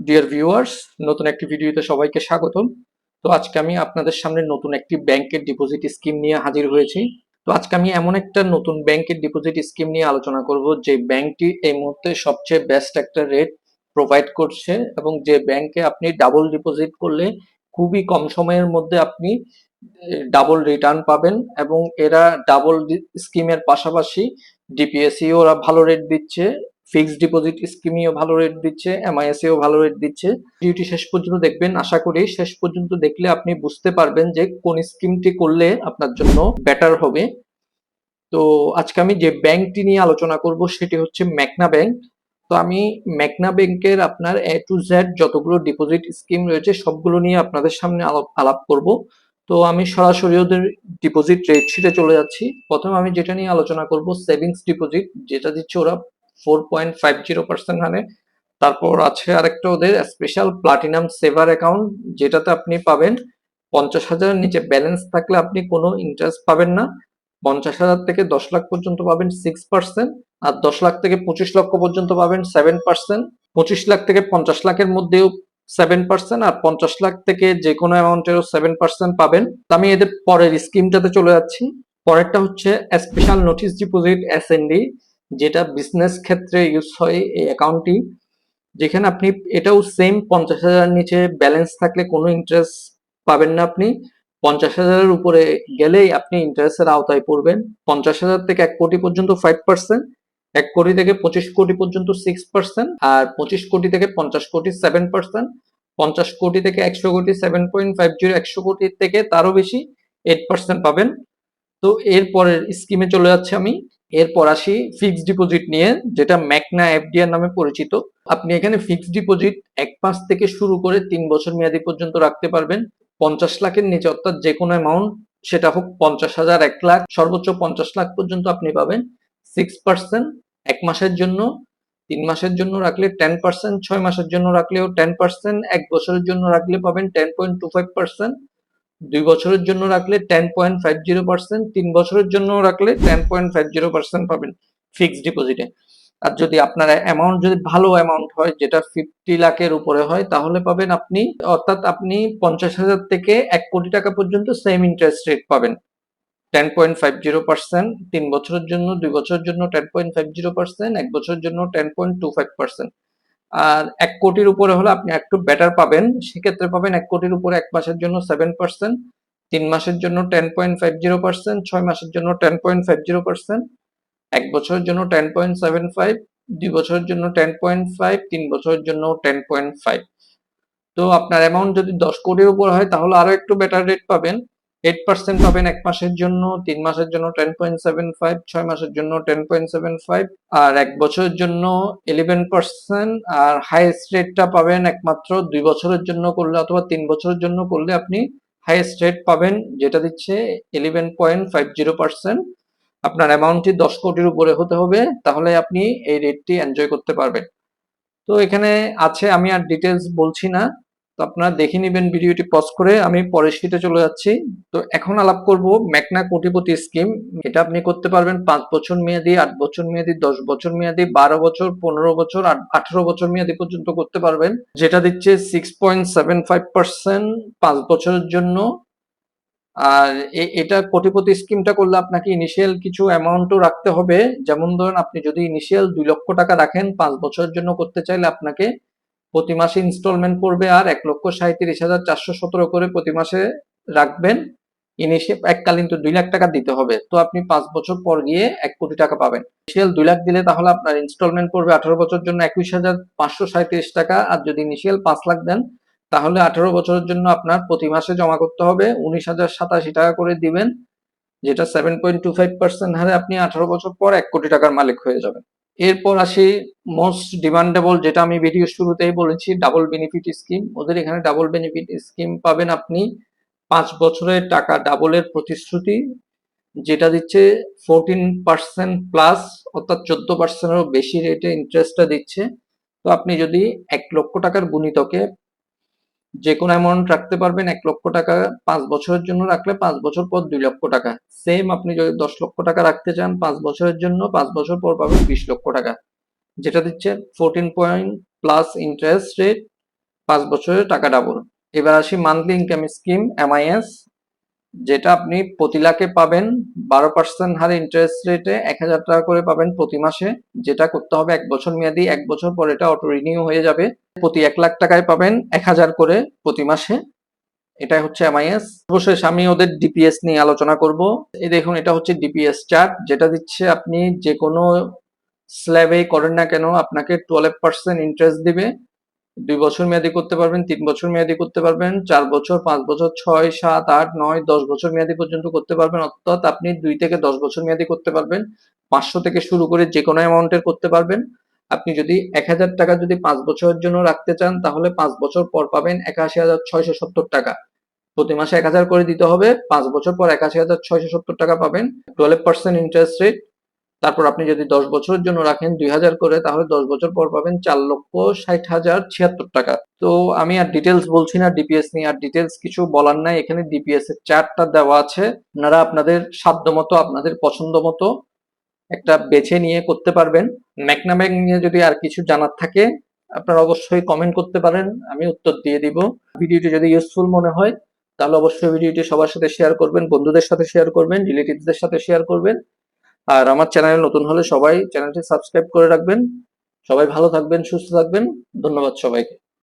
Dear viewers নতুন একটি ভিডিওতে সবাইকে স্বাগতম। তো আজকে আমি আপনাদের সামনে নতুন একটি ব্যাংকের ডিপোজিট স্কিম নিয়ে হাজির হয়েছি। তো আজকে আমি এমন একটা নতুন ব্যাংকের ডিপোজিট স্কিম নিয়ে আলোচনা করব, যে ব্যাংকটি এই মুহূর্তে সবচেয়ে বেস্ট একটা রেট প্রোভাইড করছে এবং যে ব্যাংকে আপনি ডাবল ডিপোজিট করলে খুবই কম সময়ের মধ্যে আপনি ডাবল রিটার্ন পাবেন এবং এরা ডাবল স্কিমের পাশাপাশি ডিপিএসসি ওরা ভালো রেট দিচ্ছে। ফিক্সড ডিপোজিট স্কিমেও ভালো রেট দিচ্ছে এমআইএসএও ভালো রেট দিচ্ছে। ভিডিওটি শেষ পর্যন্ত দেখবেন, আশা করি শেষ পর্যন্ত দেখলে আপনি বুঝতে পারবেন যে কোন স্কিমটি করলে আপনার জন্য বেটার হবে। তো আজকে আমি যে ব্যাংকটি নিয়ে আলোচনা করব সেটি হচ্ছে ম্যাকনা ব্যাংক তো আমি ম্যাকনা ব্যাংকের আপনার এ টু জেড যতগুলো ডিপোজিট স্কিম রয়েছে সবগুলো নিয়ে আপনাদের সামনে আলাপ আলাপ করব। তো আমি সরাসরি ওদের ডিপোজিট রেট শিটে চলে যাচ্ছি। প্রথমে আমি যেটা নিয়ে আলোচনা করব সেভিংস ডিপোজিট যেটা দিচ্ছে ওরা four point five zero percent হারে তারপর আছে আরেকটা ওদের স্পেশাল প্লাটিনাম সেভার অ্যাকাউন্ট যেটাতে আপনি পাবেন পঞ্চাশ হাজারের নিচে ব্যালেন্স থাকলে আপনি কোনো ইন্টারেস্ট পাবেন না। পঞ্চাশ হাজার থেকে দশ লাখ পর্যন্ত পাবেন সিক্স পার্সেন্ট আর দশ লাখ থেকে পঁচিশ লক্ষ পর্যন্ত পাবেন সেভেন পার্সেন্ট পঁচিশ লাখ থেকে পঞ্চাশ লাখের মধ্যেও সেভেন পার্সেন্ট আর পঞ্চাশ লাখ থেকে যে কোনো অ্যামাউন্টেরও সেভেন পার্সেন্ট পাবেন। তো আমি এদের পরের স্কিমটাতে চলে যাচ্ছি। পরেরটা হচ্ছে স্পেশাল নোটিশ ডিপোজিট এস যেটা বিজনেস ক্ষেত্রে ইউজ হয় এই অ্যাকাউন্টটি যেখানে আপনি এটাও সেম পঞ্চাশ হাজার নিচে ব্যালেন্স থাকলে কোনো ইন্টারেস্ট পাবেন না আপনি। পঞ্চাশ হাজারের উপরে গেলেই আপনি ইন্টারেস্টের আওতায় পড়বেন। পঞ্চাশ হাজার থেকে এক কোটি পর্যন্ত ফাইভ পার্সেন্ট এক কোটি থেকে পঁচিশ কোটি পর্যন্ত সিক্স পার্সেন্ট আর পঁচিশ কোটি থেকে পঞ্চাশ কোটি সেভেন পার্সেন্ট পঞ্চাশ কোটি থেকে একশো কোটি সেভেন পয়েন্ট ফাইভ জিরো একশো কোটি থেকে তারও বেশি এইট পার্সেন্ট পাবেন। তো এরপরের স্কিমে চলে যাচ্ছে আমি। এরপর আসি ফিক্সড ডিপোজিট নিয়ে, যেটা ম্যাকনা এফডিআর নামে পরিচিত। আপনি এখানে ফিক্সড ডিপোজিট এক মাস থেকে শুরু করে তিন বছর মেয়াদি পর্যন্ত রাখতে পারবেন। পঞ্চাশ লাখের নিচে, অর্থাৎ যে কোনো অ্যামাউন্ট সেটা হোক পঞ্চাশ হাজার, এক লাখ, সর্বোচ্চ পঞ্চাশ লাখ পর্যন্ত আপনি পাবেন। সিক্স পার্সেন্ট এক মাসের জন্য, তিন মাসের জন্য রাখলে টেন পার্সেন্ট ছয় মাসের জন্য রাখলেও টেন পার্সেন্ট এক বছরের জন্য রাখলে পাবেন ten point two five percent দুই বছরের জন্য রাখলে ten point five zero percent তিন বছরের জন্য রাখলে ten point five zero percent পাবেন ফিক্সড ডিপোজিটে আর যদি আপনার অ্যামাউন্ট যদি ভালো অ্যামাউন্ট হয়, যেটা ফিফটি লাখের উপরে হয়, তাহলে পাবেন আপনি, অর্থাৎ আপনি পঞ্চাশ হাজার থেকে এক কোটি টাকা পর্যন্ত সেম ইন্টারেস্ট রেট পাবেন। Ten point five zero percent তিন বছরের জন্য, দুই বছরের জন্য ten point five zero percent এক বছরের জন্য ten point two five percent আর এক কোটির উপরে হলে আপনি একটু বেটার পাবেন। সেক্ষেত্রে পাবেন এক কোটির উপরে এক মাসের জন্য সেভেন পার্সেন্ট তিন মাসের জন্য ten point five zero percent ছয় মাসের জন্য ten point five zero percent এক বছরের জন্য টেন পয়েন্ট সেভেন ফাইভ দুই বছরের জন্য টেন পয়েন্ট ফাইভ তিন বছরের জন্য টেন পয়েন্ট ফাইভ তো আপনার অ্যামাউন্ট যদি দশ কোটির উপর হয়, তাহলে আরও একটু বেটার রেট পাবেন। এইট পার্সেন্ট পাবেন এক মাসের জন্য, তিন মাসের জন্য টেন পয়েন্ট সেভেন ফাইভ ছয় মাসের জন্য টেন পয়েন্ট সেভেন ফাইভ আর এক বছরের জন্য ইলেভেন পার্সেন্ট আর হাইয়েস্ট রেটটা পাবেন একমাত্র দুই বছরের জন্য করলে অথবা তিন বছরের জন্য করলে আপনি হাইয়েস্ট রেট পাবেন, যেটা দিচ্ছে eleven point five zero percent আপনার অ্যামাউন্টটি দশ কোটির উপরে হতে হবে, তাহলে আপনি এই রেটটি এনজয় করতে পারবেন। তো এখানে আছে, আমি আর ডিটেলস বলছি না। তো আপনারা দেখে নেবেন ভিডিওটি পজ করে আমি পরের শীটে চলে যাচ্ছি। তো এখন আলাপ করব ম্যাকনা কোটিপতি স্কিম। এটা আপনি করতে পারবেন পাঁচ বছর মেয়াদি, আট বছর মেয়াদি, দশ বছর মেয়াদি, বারো বছর, পনেরো বছর আঠারো বছর মেয়াদি পর্যন্ত করতে পারবেন। যেটা দিচ্ছে six point seven five percent পাঁচ বছরের জন্য। আর এটা কোটিপতি স্কিমটা করলে আপনাকে ইনিশিয়াল কিছু অ্যামাউন্টও রাখতে হবে। যেমন ধরুন, আপনি যদি ইনিশিয়াল দুই লক্ষ টাকা রাখেন, পাঁচ বছরের জন্য করতে চাইলে আপনাকে প্রতি মাসে ইনস্টলমেন্ট পড়বে আর এক লক্ষ সাঁত্রিশ হাজার চারশো সতেরো করে প্রতি মাসে রাখবেন। ইনিশিয়াল এককালীন তো দুই লাখ টাকা দিতে হবে। তো আপনি পাঁচ বছর পর গিয়ে এক কোটি টাকা পাবেন। ইনিশিয়াল দুই লাখ দিলে তাহলে আপনার ইনস্টলমেন্ট পড়বে আঠারো বছর জন্য একুশ হাজার পাঁচশো সাঁত্রিশ টাকা। আর যদি ইনিশিয়াল পাঁচ লাখ দেন, তাহলে আঠারো বছরের জন্য আপনার প্রতি মাসে জমা করতে হবে উনিশ হাজার সাতাশি টাকা করে দিবেন, যেটা seven point two five percent হারে আপনি আঠারো বছর পর এক কোটি টাকার মালিক হয়ে যাবেন। এরপর আসি মোস্ট ডিমান্ডেবল যেটা আমি ভিডিও শুরুতেই বলেছি ডাবল বেনিফিট স্কিম ওদের এখানে ডাবল বেনিফিট স্কিম পাবেন আপনি পাঁচ বছরের টাকা ডাবলের প্রতিশ্রুতি, যেটা দিচ্ছে ফোরটিন পার্সেন্ট প্লাস অর্থাৎ চোদ্দ পার্সেন্টেরও বেশি রেটে ইন্টারেস্টটা দিচ্ছে। তো আপনি যদি এক লক্ষ টাকার গুণিতকে যে কোনো অ্যামাউন্ট রাখতে পারবেন এক লক্ষ টাকা পাঁচ বছরের জন্য রাখলে পাঁচ বছর পর দুই লক্ষ টাকা। সেম আপনি যদি দশ লক্ষ টাকা রাখতে চান, পাঁচ বছরের জন্য পাঁচ বছর পর পাবেন বিশ লক্ষ টাকা। যেটা দিচ্ছে fourteen point plus interest rate পাঁচ বছরের টাকা ডাবল এবার আসি মান্থলি ইনকাম স্কিম এমআইএস যেটা আপনি প্রতি লাখে পাবেন, বারো পার্সেন্ট হারে ইন্টারেস্ট রেটে এক হাজার টাকা করে পাবেন প্রতি মাসে। যেটা করতে হবে এক বছর মেয়াদি, এক বছর পর এটা অটো রিনিউ হয়ে যাবে। প্রতি এক লাখ টাকায় পাবেন এক হাজার করে প্রতি মাসে। এটাই হচ্ছে এমআইএস অবশ্যই আমি ওদের ডিপিএস নিয়ে আলোচনা করব। এই দেখুন, এটা হচ্ছে ডিপিএস চার্ট যেটা দিচ্ছে আপনি যে কোনো স্ল্যাবে করেন না কেন, আপনাকে টুয়েলভ পার্সেন্ট ইন্টারেস্ট দিবে। দুই বছর মেয়াদি করতে পারবেন, তিন বছর মেয়াদি করতে পারবেন, চার বছর, পাঁচ বছর, ছয়, সাত, আট, নয়, দশ বছর মেয়াদি পর্যন্ত করতে পারবেন। অর্থাৎ আপনি দুই থেকে দশ বছর মেয়াদি করতে পারবেন। পাঁচশো থেকে শুরু করে যে কোনো অ্যামাউন্টের করতে পারবেন। আপনি যদি এক হাজার টাকা যদি পাঁচ বছরের জন্য রাখতে চান, তাহলে পাঁচ বছর পর পাবেন একাশি হাজার ছয়শো সত্তর টাকা। প্রতি মাসে এক হাজার করে দিতে হবে, পাঁচ বছর পর একাশি হাজার ছয়শো সত্তর টাকা পাবেন। টুয়েলভ পার্সেন্ট ইন্টারেস্ট রেট তারপর আপনি যদি দশ বছরের জন্য রাখেন দুই হাজার করে, তাহলে দশ বছর পর পাবেন চার লক্ষ ষাট হাজার ছিয়াত্তর টাকা। তো আমি আর ডিটেলস বলছি না ডিপিএস নিয়ে আর ডিটেলস কিছু বলার নাই। এখানে ডিপিএস এর চারটা দেওয়া আছে। আপনারা আপনাদের সাধ্য মতো আপনাদের পছন্দ মতো একটা বেছে নিয়ে করতে পারবেন। ম্যাকনা ব্যাংক নিয়ে যদি আর কিছু জানার থাকে, আপনারা অবশ্যই কমেন্ট করতে পারেন, আমি উত্তর দিয়ে দিব। ভিডিওটি যদি ইউজফুল মনে হয়, তাহলে অবশ্যই ভিডিওটি সবার সাথে শেয়ার করবেন, বন্ধুদের সাথে শেয়ার করবেন রিলেটিভসদের সাথে শেয়ার করবেন। আর আমার চ্যানেল নতুন হলে সবাই চ্যানেলটি সাবস্ক্রাইব করে রাখবেন। সবাই ভালো থাকবেন, সুস্থ থাকবেন। ধন্যবাদ সবাইকে।